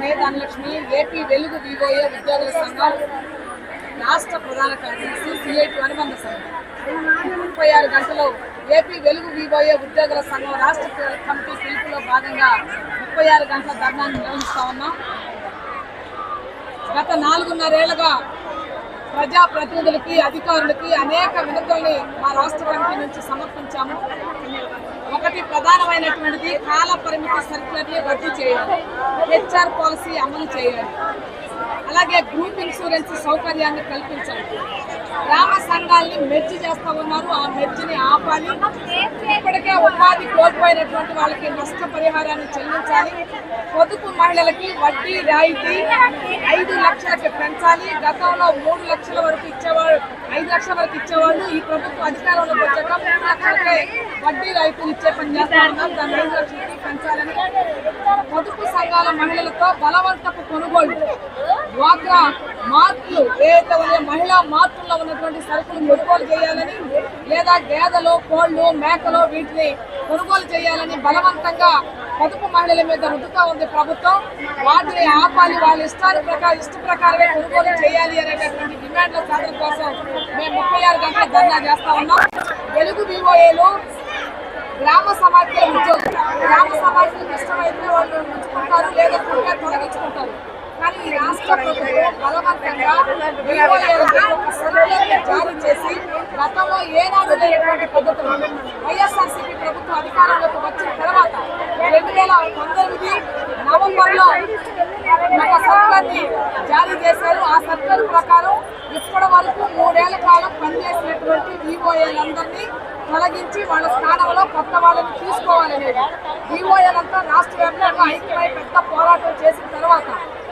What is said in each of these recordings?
మే Dhanalakshmi AP Velugu VOA ఉద్యోగుల సంఘం రాష్ట్ర ప్రధాన కార్యదర్శి సిఐటి అనుబంధ సంఘం. ముప్పై ఆరు గంటలు ఏపీ వెలుగు వివోఏ ఉద్యోగుల సంఘం రాష్ట్ర కమిటీ పిలుపులో భాగంగా ముప్పై ఆరు గంటల ధర్నాన్ని నిర్వహిస్తా ఉన్నాం. గత నాలుగున్నరేళ్ళుగా ప్రజాప్రతినిధులకి అధికారులకి అనేక వినతుల్ని మా రాష్ట్ర కమిటీ నుంచి సమర్పించాము. ఒకటి ప్రధానమైనటువంటిది కాల పరిమితి సర్కులర్ని రద్దు చేయాలి. హెచ్ఆర్ పాలసీ అమలు చేయాలి. అలాగే గ్రూప్ ఇన్సూరెన్స్ సౌకర్యాన్ని కల్పించాలి. గ్రామ సంఘాలని మెర్జి చేస్తా ఉన్నారు. ఆ మెర్జిని ఆపాలి. ఇప్పటికే ఉపాధి కోల్పోయినటువంటి వాళ్ళకి నష్టపరిహారాన్ని చెల్లించాలి. పొదుపు మహిళలకి వడ్డీ రాయితీ ఐదు లక్షలకి పెంచాలి. గతంలో మూడు లక్షల వరకు ఇచ్చేవాళ్ళు ఐదు లక్షల వరకు ఇచ్చేవాళ్ళు. ఈ ప్రభుత్వం అధికారంలోకి వచ్చాక మూడు లక్షలకే వడ్డీ రాయితీలు ఇచ్చే పని చేస్తా ఉన్నాం దాన్ని ఐదు లక్షలకి పెంచాలని. పొదుపు సంఘాల మహిళలతో బలవంతపు కొనుగోలు. డ్వాక్రా మార్పులు ఏదైతే ఉన్నాయో మహిళా మార్పుల్లో ఉన్నటువంటి సరుకులు కొనుగోలు చేయాలని లేదా గేదెలు కోళ్ళు మేకలు వీటిని కొనుగోలు చేయాలని బలవంతంగా పొదుపు మహిళల మీద రుద్దుతా ఉంది ప్రభుత్వం. వాటిని ఆపాలి వాళ్ళ ఇష్టాల ప్రకారం ఇష్ట ప్రకారమే కొనుగోలు చేయాలి అనేటటువంటి డిమాండ్ల సాధన కోసం మేము ముప్పై ఆరు గంటల ధర్నా చేస్తా ఉన్నాం. తెలుగు వివోఏలు గ్రామ సమాఖ్య ఉద్యోగులు గ్రామ సమాఖ్యలకు ఇష్టమైతే వాళ్ళు ఉంచుకుంటారు లేదా తొలగించుకుంటారు. కానీ ఈ రాష్ట్ర ప్రభుత్వం బలవంతంగా జారీ చేసి గతంలో ఏనాడు లేనటువంటి పద్ధతులు వైఎస్ఆర్సీపీ ప్రభుత్వం అధికారంలోకి వచ్చిన తర్వాత రెండు వేల పంతొమ్మిది నవంబర్లో ఒక సర్కులర్ని జారీ చేశారు. ఆ సర్కులర్ ప్రకారం ఇప్పటి వరకు మూడేళ్ళ కాలం పనిచేసినటువంటి ఈఓఏలందరినీ తొలగించి వాళ్ళ స్థానంలో కొత్త వాళ్ళని తీసుకోవాలనేది. ఈఓఏలంతా రాష్ట్ర వ్యాప్తంగా ఐక్యమై పెద్ద పోరాటం చేసిన తర్వాత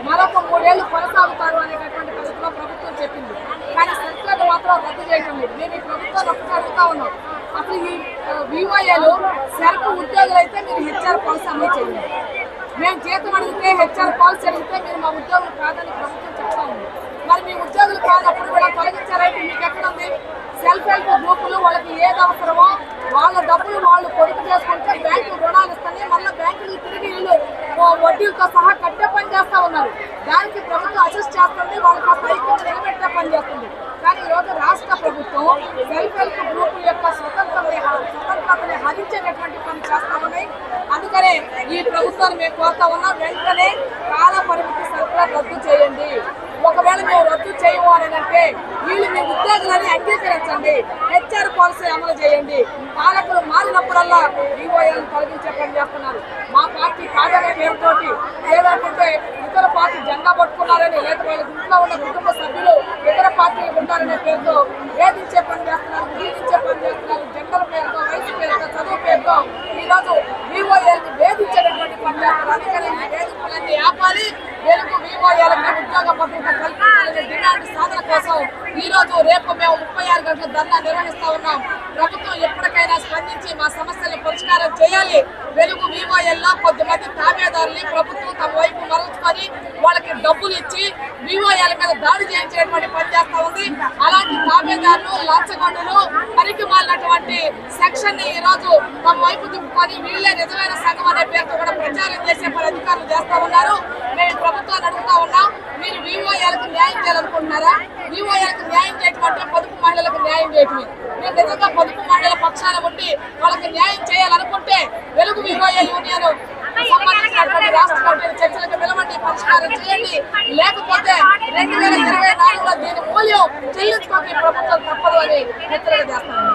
మరొక మూడేళ్ళు కొనసాగుతారు అనేటటువంటి పరిస్థితిలో ప్రభుత్వం చెప్పింది. కానీ సర్కులర్ మాత్రం రద్దు చేయటం లేదు. మేము ఈ ప్రభుత్వాన్ని ఒకటి అడుగుతా ఉన్నాం. అసలు ఈ వివోఏలు సరుకు ఉద్యోగులు అయితే మీరు హెచ్ఆర్ పాలసీ అమలు చేయండి. మేము జీతం అడిగితే హెచ్ఆర్ పాలసీ అడిగితే మీరు మా ఉద్యోగులు కాదని ప్రభుత్వం చెప్తా ఉంది. మరి మీ ఉద్యోగులు కాదప్పుడు కూడా తొలగించారైతే మీకు ఎక్కడ ఉంది సెల్ఫ్ హెల్ప్ గ్రూపులు వాళ్ళకి ఏది అవసరమో వాళ్ళ డబ్బులు వాళ్ళు పొదుపు చేసుకుంటే బ్యాంకు రుణాలు ఇస్తానే మళ్ళీ బ్యాంకులు తిరిగి వీళ్ళు ఓ వడ్డీలతో సహా కట్టే పని చేస్తా ఉన్నారు దానికి ప్రభుత్వం అసిస్ట్ చేస్తుంది వాళ్ళకి ఆ పైకి నిలబెట్టే పని చేస్తుంది కానీ ఈరోజు రాష్ట్ర ప్రభుత్వం సెల్ఫ్ హెల్ప్ గ్రూపుల యొక్క స్వతంత్రతని స్వతంత్రతని హరించేటటువంటి పని చేస్తా ఉన్నాయి. అందుకనే ఈ ప్రభుత్వాన్ని మేము కోరుతా ఉన్నాం. వెంటనే కాల పరిమితి సరఫరా రద్దు చేయండి. ఒకవేళ మేము రద్దు చేయము అని అంటే వీళ్ళు మీ ఉద్యోగులని అంగీకరించండి. హెచ్ఆర్ పాలసీ అమలు చేయండి. పాలకులు మారినప్పుడల్లా ఈఓఎల్ని తొలగించే పని చేస్తున్నారు. మా పార్టీ కాదనే పేరుతోటి లేదంటే ఇతర పార్టీ జెండా పట్టుకున్నారని లేదా వాళ్ళ ఇంట్లో ఉన్న కుటుంబ సభ్యులు ఇతర పార్టీలు ఉంటారనే పేరుతో వేధించే పని చేస్తున్నారు పీడించే పని చేస్తున్నారు జెండల పేరుతో వయసు పేరుతో చదువు పేరుతో ఈరోజు విఓఎల్ని వేధించేటటువంటి పని చేస్తున్నారు అందుకని ఈ ఇవ్వాలి ఆపాలి వెలుగు విఓఎల్కి ఉద్యోగ భద్రత కల్పించాలనే డిమాండ్ సాధన కోసం ఈ రోజు రేపు మేము ముప్పై ఆరు గంటల ధర్నా నిర్వహిస్తా ఉన్నాం. ప్రభుత్వం ఎప్పటికైనా స్పందించి మా సమస్యలను పరిష్కారం చేయాలి. వెలుగు వివోఎల్లో కొద్దిమంది తాబేదారుని ప్రభుత్వం తమ వైపు మరల్చుకొని వాళ్ళకి డబ్బులు ఇచ్చి వివోఎల మీద దాడి చేయించేటువంటి పని చేస్తా ఉంది. అలాంటి తాబేదారులు లంచగొండలు పనికి మాలినటువంటి సెక్షన్ని ఈ రోజు తమ వైపు తిప్పుకొని వీళ్ళే నిజమైన సంఘం అనే పేరుతో కూడా ప్రచారం చేసే పని అధికారులు చేస్తా ఉన్నారు. మేము ప్రభుత్వాన్ని అడుగుతా ఉన్నాం. మీరు వివోఎలకు న్యాయం చేయాలనుకుంటున్నారా? వివోఎలకు న్యాయం చేయటం అంటే పొదుపు మహిళలకు న్యాయం చేయటమే. మీరు నిజంగా పొదుపు మహిళల పక్షాన ఉండి వాళ్ళకి న్యాయం చేయాలనుకుంటే వెలుగు వివోఏ యూనియన్ సంబంధించినటువంటి రాష్ట్ర కమిటీ చర్చలకు పరిష్కారం చేయండి లేకపోతే రెండు వేల ఇరవై నాలుగులో దీని మూల్యం చెల్లించుకోక ప్రభుత్వం తప్పదు అని హెచ్చరిక చేస్తాను